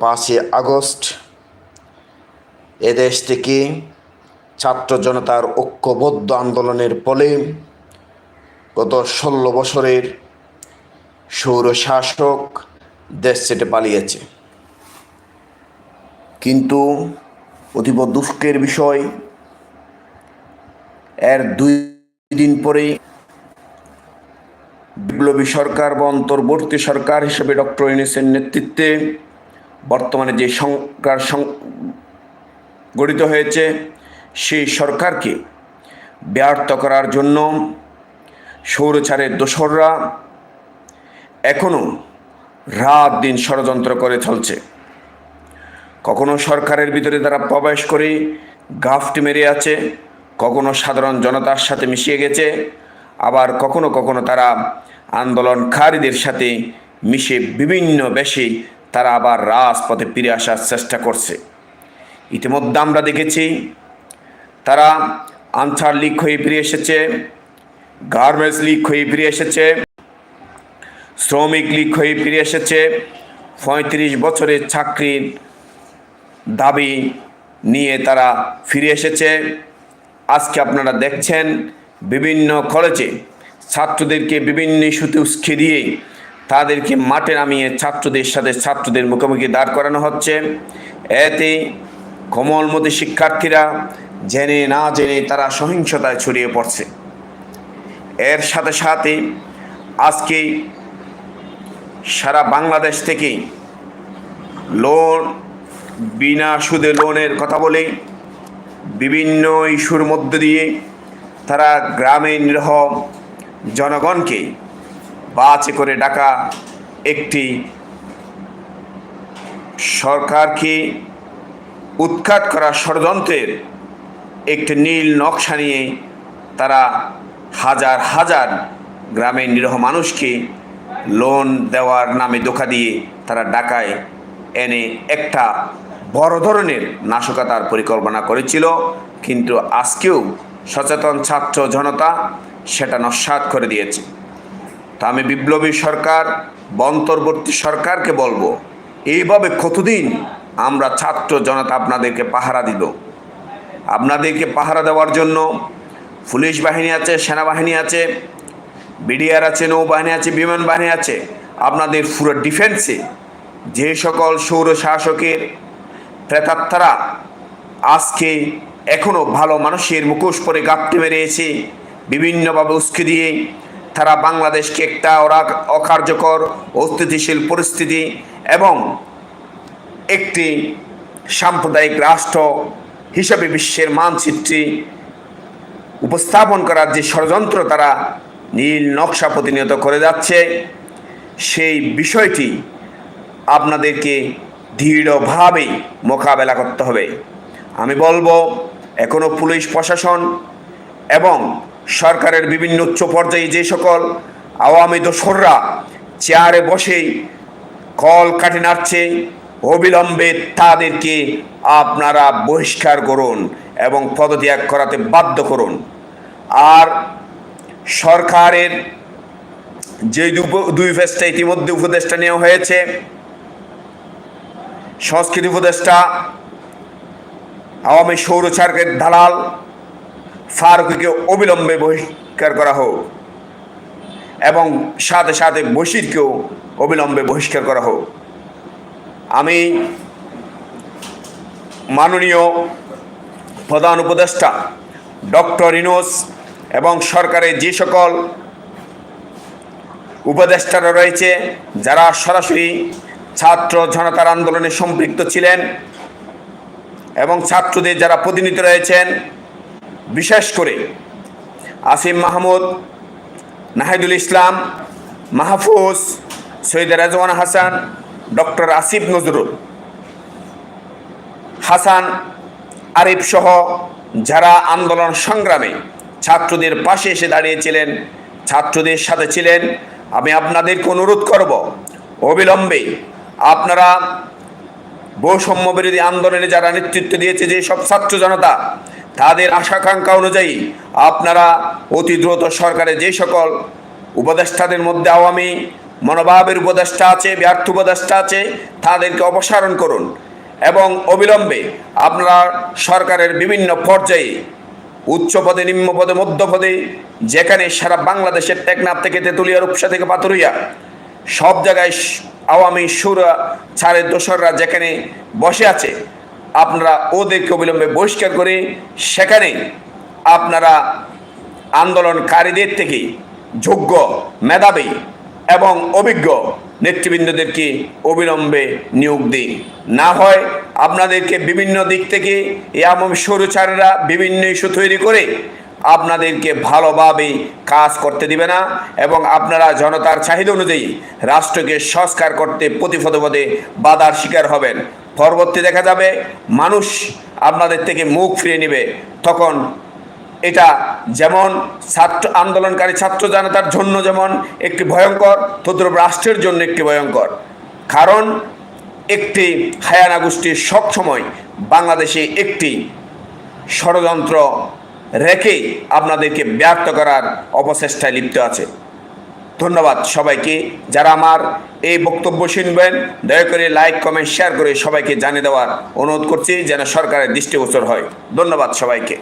পাঁচই আগস্ট এদেশ থেকে ছাত্র জনতার ঐক্যবদ্ধ আন্দোলনের ফলে গত ষোলো বছরের সৌর শাসক দেশ ছেটে পালিয়েছে। কিন্তু অতীব দুঃখের বিষয়, এর দুই দিন পরেই বিপ্লবী সরকার বা অন্তর্বর্তী সরকার হিসেবে ডক্টর ইউনিসের নেতৃত্বে বর্তমানে যে সরকার গঠিত হয়েছে, সেই সরকারকে ব্যর্থ করার জন্য সৌরচারের দোসররা এখনও রাত দিন ষড়যন্ত্র করে চলছে। কখনো সরকারের ভিতরে তারা প্রবেশ করে গাফট মেরে আছে, কখনো সাধারণ জনতার সাথে মিশিয়ে গেছে, আবার কখনো কখনো তারা আন্দোলনকারীদের সাথে মিশে বিভিন্ন বেশি তারা আবার রাজপথে ফিরে আসার চেষ্টা করছে। ইতিমধ্যে আমরা দেখেছি, তারা আনসার লিগ হয়ে ফিরে এসেছে, গার্মেন্টস লিগ হয়ে ফিরে এসেছে, শ্রমিক লীগ হয়ে ফিরে এসেছে। পঁয়ত্রিশ বছরের চাকরির দাবি নিয়ে তারা ফিরে এসেছে। আজকে আপনারা দেখছেন, বিভিন্ন কলেজে ছাত্রদেরকে বিভিন্ন ইস্যুতে উস্কে দিয়ে তাদেরকে মাঠে নামিয়ে ছাত্রদের সাথে ছাত্রদের মুখোমুখি দাঁড় করানো হচ্ছে। এতে কোমলমতি শিক্ষার্থীরা জেনে না জেনে তারা সহিংসতায় ছড়িয়ে পড়ছে। এর সাথে সাথে আজকে সারা বাংলাদেশ থেকে লোন, বিনা সুদে লোনের কথা বলে বিভিন্ন ইস্যুর মধ্য দিয়ে তারা গ্রামে নিরহ জনগণকে বাছে করে ডাকা একটি সরকারকে উৎখাত করা ষড়যন্ত্রের একটি নীল নকশা নিয়ে তারা হাজার হাজার গ্রামের নিরহ মানুষকে লোন দেওয়ার নামে ধোকা দিয়ে তারা ডাকায় এনে একটা বড় ধরনের নাশকতার পরিকল্পনা করেছিল। কিন্তু আজকেও সচেতন ছাত্র জনতা সেটা নস্বাত করে দিয়েছে। তা আমি বিপ্লবী সরকার বা অন্তর্বর্তী সরকারকে বলব, এইভাবে কতদিন আমরা ছাত্র জনতা আপনাদেরকে পাহারা দিব? আপনাদেরকে পাহারা দেওয়ার জন্য পুলিশ বাহিনী আছে, সেনাবাহিনী আছে, বিডিআর আছে, নৌবাহিনী আছে, বিমান বাহিনী আছে, আপনাদের পুরো ডিফেন্সে যে সকল সৌর শাসকের প্রেতাত্মারা আজকে এখনও ভালো মানুষের মুখোশ পরে গাপটে মেরেছে বিভিন্নভাবে উস্কে দিয়ে তারা বাংলাদেশকে একটা ওরা অকার্যকর, অস্থিতিশীল পরিস্থিতি এবং একটি সাম্প্রদায়িক রাষ্ট্র হিসাবে বিশ্বের মানচিত্রে উপস্থাপন করার যে ষড়যন্ত্র তারা নীল নকশা প্রতিনিয়ত করে যাচ্ছে, সেই বিষয়টি আপনাদেরকে দৃঢ়ভাবে মোকাবেলা করতে হবে। আমি বলব এখনও পুলিশ প্রশাসন এবং সরকারের বিভিন্ন উচ্চ পর্যায়ে যে সকল আওয়ামী দোসররা চেয়ারে বসেই কল কাটে নাড়ছে, অবিলম্বে তাদেরকে আপনারা বহিষ্কার করুন এবং পদত্যাগ করাতে বাধ্য করুন। আর সরকারের যে দুই ফেসটা ইতিমধ্যে উপদেষ্টা নেওয়া হয়েছে, সংস্কৃতি উপদেষ্টা আওয়ামী সৌরচারকের দালাল ফারুকিকে অবিলম্বে বহিষ্কার করা হোক এবং সাথে সাথে বশিরকেও অবিলম্বে বহিষ্কার করা হোক। আমি মাননীয় প্রধান উপদেষ্টা ডক্টর ইনোস এবং সরকারের যে সকল উপদেষ্টারা রয়েছে, যারা সরাসরি ছাত্র জনতার আন্দোলনে সম্পৃক্ত ছিলেন এবং ছাত্রদের যারা প্রতিনিধি রয়েছেন বিশেষ করে আসিম মাহমুদ, নাহিদুল ইসলাম, মাহফুজ, সৈয়দ রাজওয়ান হাসান, ডক্টর আসিফ নজরুল, হাসান আরিফ সহ যারা আন্দোলন সংগ্রামে ছাত্রদের পাশে এসে দাঁড়িয়েছিলেন, ছাত্রদের সাথে ছিলেন, আমি আপনাদেরকে অনুরোধ করব, অবিলম্বে আপনারা বৈষম্য বিরোধী আন্দোলনে যারা নেতৃত্ব দিয়েছে যে সব ছাত্র জনতা তাদের আশাকাঙ্ক্ষা অনুযায়ী আপনারা অতি দ্রুত সরকারের যে সকল উপদেষ্টাদের মধ্যে আওয়ামী মনোভাবের উপদেষ্টা আছে, ব্যর্থ উপদেষ্টা আছে, তাদেরকে অপসারণ করুন এবং অবিলম্বে আপনারা সরকারের বিভিন্ন পর্যায়ে, উচ্চ পদে, নিম্ন পদে, মধ্য পদে, যেখানে সারা বাংলাদেশের টেকনাফ থেকে তেঁতুলিয়া, রূপসা থেকে পাতুরিয়া সব জায়গায় আওয়ামী সুরা, ছাড়ের দোসররা যেখানে বসে আছে আপনারা ওদেরকে অবিলম্বে বহিষ্কার করে সেখানে আপনারা আন্দোলনকারীদের থেকে যোগ্য মেধাবী এবং অভিজ্ঞ নেতৃবৃন্দদেরকে অবিলম্বে নিয়োগ দিন। না হয় আপনাদেরকে বিভিন্ন দিক থেকে এমন সরুচারেরা বিভিন্ন ইস্যু তৈরি করে আপনাদেরকে ভালোভাবে কাজ করতে দিবে না এবং আপনারা জনতার চাহিদা অনুযায়ী রাষ্ট্রকে সংস্কার করতে প্রতিপদে পদে বাধার শিকার হবেন। পরবর্তী দেখা যাবে, মানুষ আপনাদের থেকে মুখ ফিরিয়ে নেবে। তখন এটা যেমন ছাত্র, আন্দোলনকারী ছাত্র জনতার জন্য যেমন একটি ভয়ঙ্কর, তদ্রুপ রাষ্ট্রের জন্য একটি ভয়ঙ্কর। কারণ একটি হায়ানা গোষ্ঠীর সবসময় বাংলাদেশে একটি ষড়যন্ত্র রেখে আপনাদেরকে ব্যর্থ করার অপচেষ্টায় লিপ্ত আছে। ধন্যবাদ সবাইকে। যারা আমার এই বক্তব্য শুনবেন, দয়া করে লাইক কমেন্ট শেয়ার করে সবাইকে জানিয়ে দেওয়ার অনুরোধ করছি যেন সরকারের দৃষ্টিগোচর হয়। ধন্যবাদ সবাইকে।